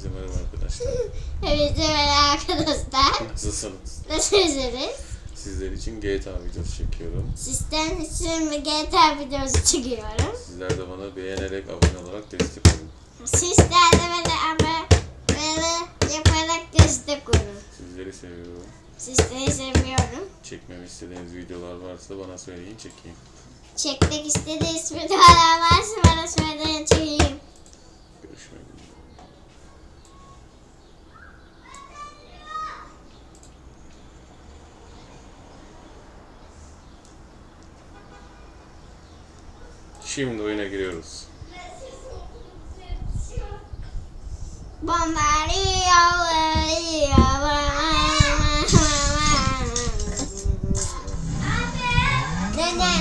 Hepinize merhaba arkadaşlar. Evet merhaba arkadaşlar. Nasılsınız? Nasılsınız? Sizler için GTA videosu çekiyorum. Sizden için GTA videosu çekiyorum. Sizler de bana beğenerek, abone olarak destek olun. Sizler de böyle ama böyle yaparak destek olun. Sizleri seviyorum. Sizleri seviyorum. Çekmemi istediğiniz videolar varsa bana söyleyin çekeyim. Çekmek istediğiniz videolar varsa bana söyleyin çekeyim. Görüşmek üzere. Şimdi oyuna giriyoruz. Ne ne?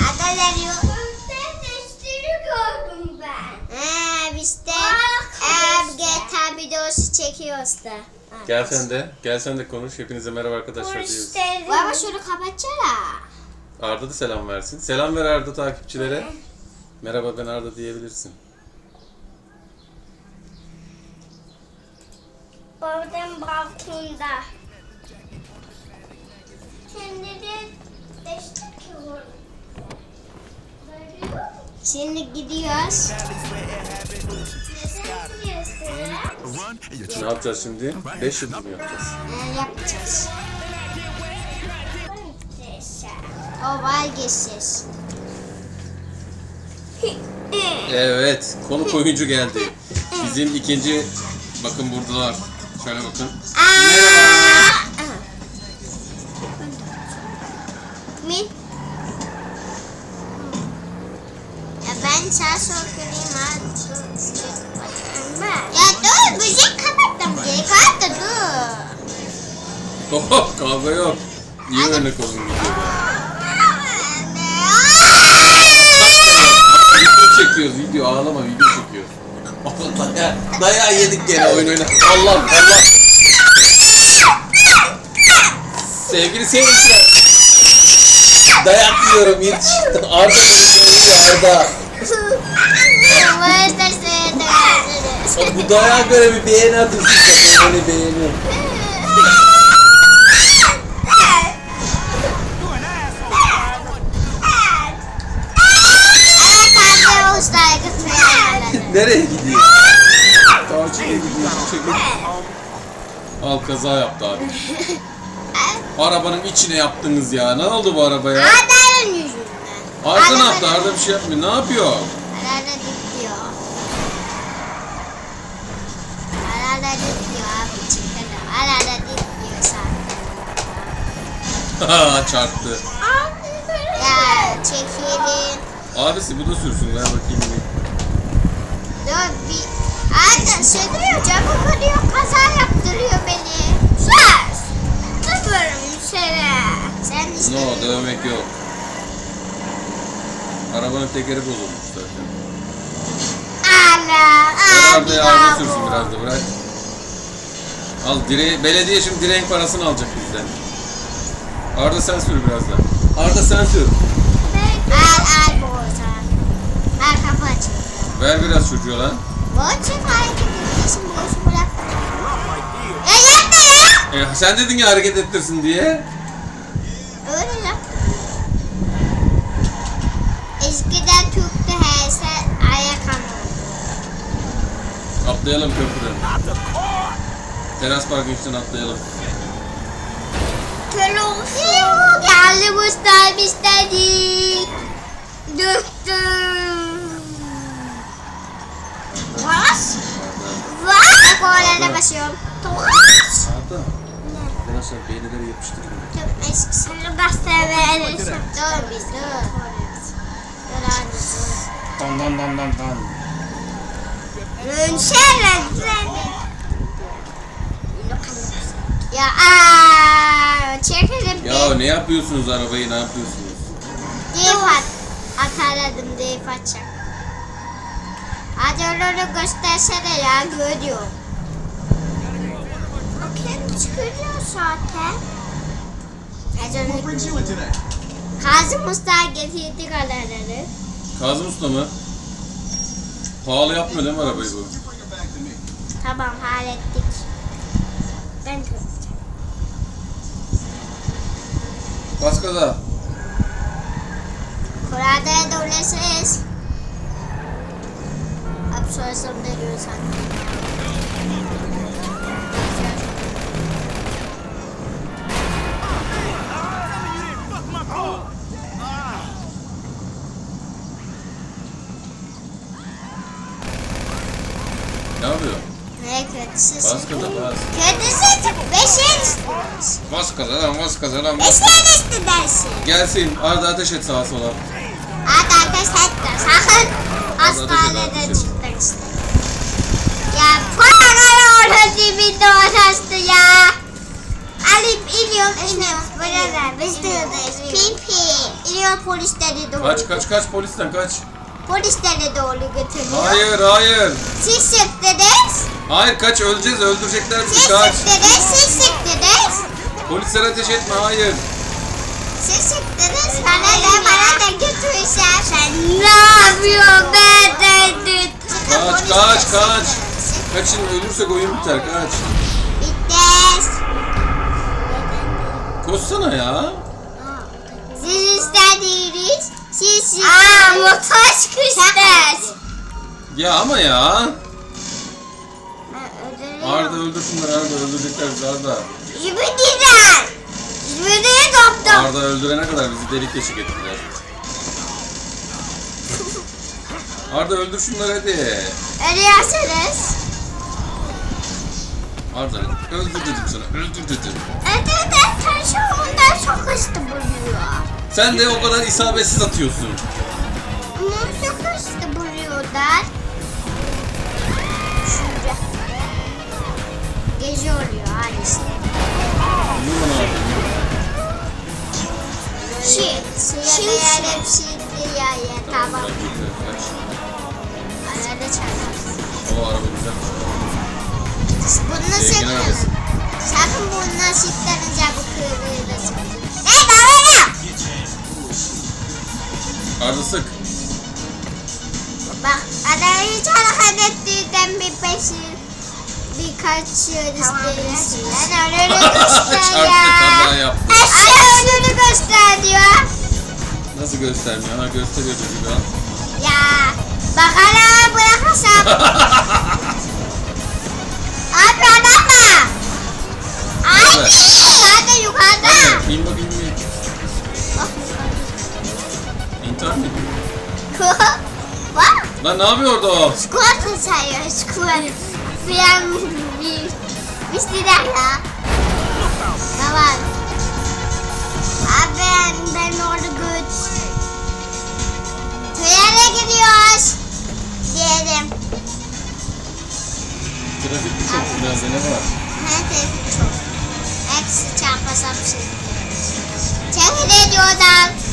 Ada veriyor. gördüm ben. Ee, biz de ee, GTA videosu çekiyoruz da. Gel sen de, gel sen de konuş. Hepinize merhaba arkadaşlar diyoruz. Baba şunu kapatsana. Arda da selam versin. Selam ver Arda takipçilere. Merhaba ben Arda diyebilirsin. Babam balkonda. Destek olur. Şimdi gidiyoruz. Ne yapacağız şimdi? 5 yıldız mı yapacağız? Ee, yapacağız. O vazgeçeceğiz. Evet, konuk oyuncu geldi. Bizim ikinci, bakın buradalar. Şöyle bakın. Min. Ya ben sağ sol göreyim. Ya dur müzik kapattım. Müziği kapattı dur. Oho, kavga yok. İyi örnek olun çekiyoruz, video ağlama, video çekiyoruz. Allah daya, dayağı yedik gene oyun oyna. Allah Allah. Sevgili seyirciler. Dayak yiyorum yetiş. Arda konuşuyor Arda. Bu dayağa göre bir beğeni de beni beğeni. Nereye gidiyor? Tavçıya gidiyor. Çekil. Al kaza yaptı abi. Arabanın içine yaptınız ya. Ne oldu bu arabaya? Arda'nın yüzünden. Arda ne yaptı? Arda bir şey yapmıyor. Ne yapıyor? Arada diyor. Arada diyor abi çıkalım. Arada diyor zaten. Çarptı. Ya çekilin. Abisi bu da sürsün. Ver bakayım. bir. Dur bir... Arda sürüyor camı kırıyor kaza yaptırıyor beni. Sus. Kızıyorum seni. Sen işte... No dövmek yok. Arabanın tekeri bozulmuş zaten. Allah. Ver abi Arda'ya ya Arda bu. sürsün biraz da bırak. Al direği, belediye şimdi direğin parasını alacak bizden. Arda sen sür biraz da. Arda sen sür. Al al boğaza. Al kapı açın. Ver biraz çocuğu lan. Boğaza hareket etmesin boğazı bırak. Ya yapma ya. E, sen dedin ya hareket ettirsin diye. Öyle lan. Eskiden Türk'te her şey ayak Atlayalım köprüden. Teras parkın üstüne atlayalım. Köle olsun. Geldi Mustafa istedik. Döktüm. Vas. Vas. Kollarına basıyorum. Arda. Ben aşağı beğenileri yapıştırıyorum. Çok eskisini bastırmayalım. Dur bir dur. Dur anne dur. Dan dan dan dan dan. Münşeren Ya aaa çekelim Ya ne yapıyorsunuz arabayı ne yapıyorsunuz? Deyip at. Ataradım deyip atacak videoları göstersene ya görüyorum. Bakayım çıkıyor zaten. Kazım Usta getirdi kalanları. Kazım Usta mı? Pahalı yapmıyor değil mi arabayı bu? Tamam hallettik. Ben kızacağım. Bas kaza. Kurada dolaşırız dolayısıyız. Absorsam veriyorsan. Ne yapıyor? Ne kötüsü? Bas gaza bas. Kötüsü beşin Bas gaza lan bas lan üstü dersin. Gelsin. Arda ateş et sağa sola. Hadi ateş etme sakın. Hadi ateş et, Hastanede ateş et. çıktın işte. Ya paralar orada dibinde orası ya. Alıp iniyorum iniyorum. Burada biz buradayız. Pipi. İniyor polisleri doğru. Kaç kaç kaç polisten kaç. Polislere doğru götürüyor. Hayır hayır. Siz çıktınız. Hayır kaç öleceğiz öldürecekler bizi Siz kaç. çıktınız. Siz çıktınız. Polislere ateş etme hayır. Siz çıktınız. Bana da bana da götürürsen. Sen ne yapıyorsun de Kaç kaç kaç. Kaçın ölürsek oyun biter kaç. Bitti. Koşsana ya. Siz istediğiniz. Siz siz. Aa motor çıkıştı. Ya ama ya. Arda öldür şunları Arda öldürecekler bizi Arda. Zübüdüler. Zübüdüyü kaptım. Arda öldürene kadar bizi delik deşik ettiler. Arda öldür şunları hadi. Ölüyorsunuz. Arda öldür dedim sana öldür dedim. Ödede taşı ondan çok hızlı vuruyor. Sen de o kadar isabetsiz atıyorsun. Onun çok hızlı vuruyorlar. Şurada. Gece oluyor hadi işte. Vur bana Arda. vur. Şimdi. Şimdi. Şimdi ya ya tamam. Arada çarparsın. O araba güzel. Bunu Sevgili sıkın. arabası. Sakın bundan sıklanınca bu kırığı da. Hey baba! Arda sık. Bak ada hiç hareket ettiğinden bir peşin birkaç yıl istemişsin. Ben önünü göster ya. Aşağı önünü göster diyor. Nasıl göstermiyor? Ha gösteriyor çocuğu al. Ya bak hala bırakırsam. Ne yapıyor orada o? Çikolata sayıyor çikolata. Bir bir bir silah ya. Tamam. Abi ben, ben orada güç. Köye gidiyoruz. Diyelim. Trafik mi çok biraz da ne var? Her tarafı çok. Hepsi çarpasam şimdi. Çekil ediyorlar.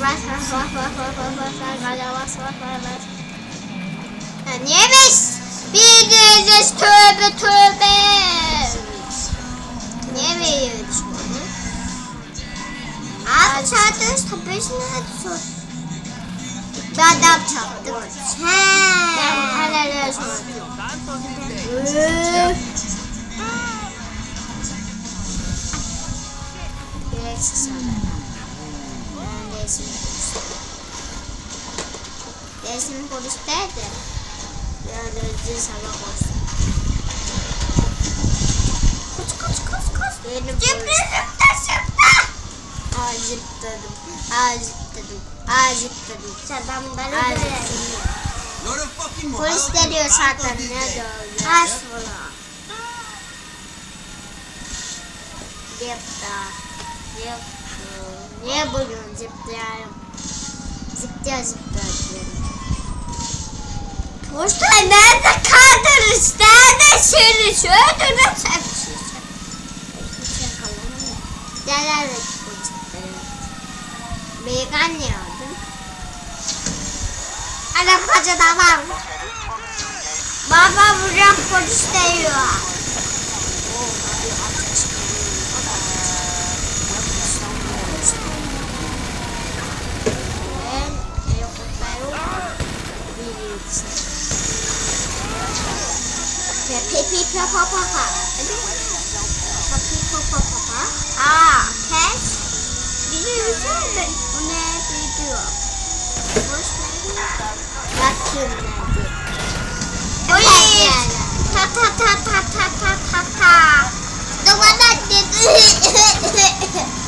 Bas bas bas bas bas bas bas bas bas bas bas bas niyemiş? Bir diyeceğiz tövbe tövbe. Niye veriyoruz bunu? Abi çarptınız tepesine sor. Bir adam çarptı. He. Ben helal olsun. Gereksiz haber. Dersim poliste. Dersim polisteydi. Yani cins hava polisi. Kaç kaç kaç kaç. Benim Cebrizim de çıktı. Acip dedim. Acip dedim. Acip dedim. Saddam beni böyle. Polis geliyor zaten. Ne diyor? Hasbuna. Yep da. Yep. Ne Niye buluyorsun zıplayalım? Zıplaya zıplaya Usta nerede kaldınız? Neredesiniz? Öldürün sen. Neler yapacaklar? Vegan ne aldın? Arabacı da var. Baba buraya polis diyor. เพชรพีเพื่อพ่อพ่อค่ะพับพีพ่อพ่อพ่อค่ะอ่าแคชดิจิทัลเป็นแม่ตีตัวโค้ชแม่รักคิมนะจิโอ้ยทับทับทับทับทับทับทับตรงนั้นเด็ก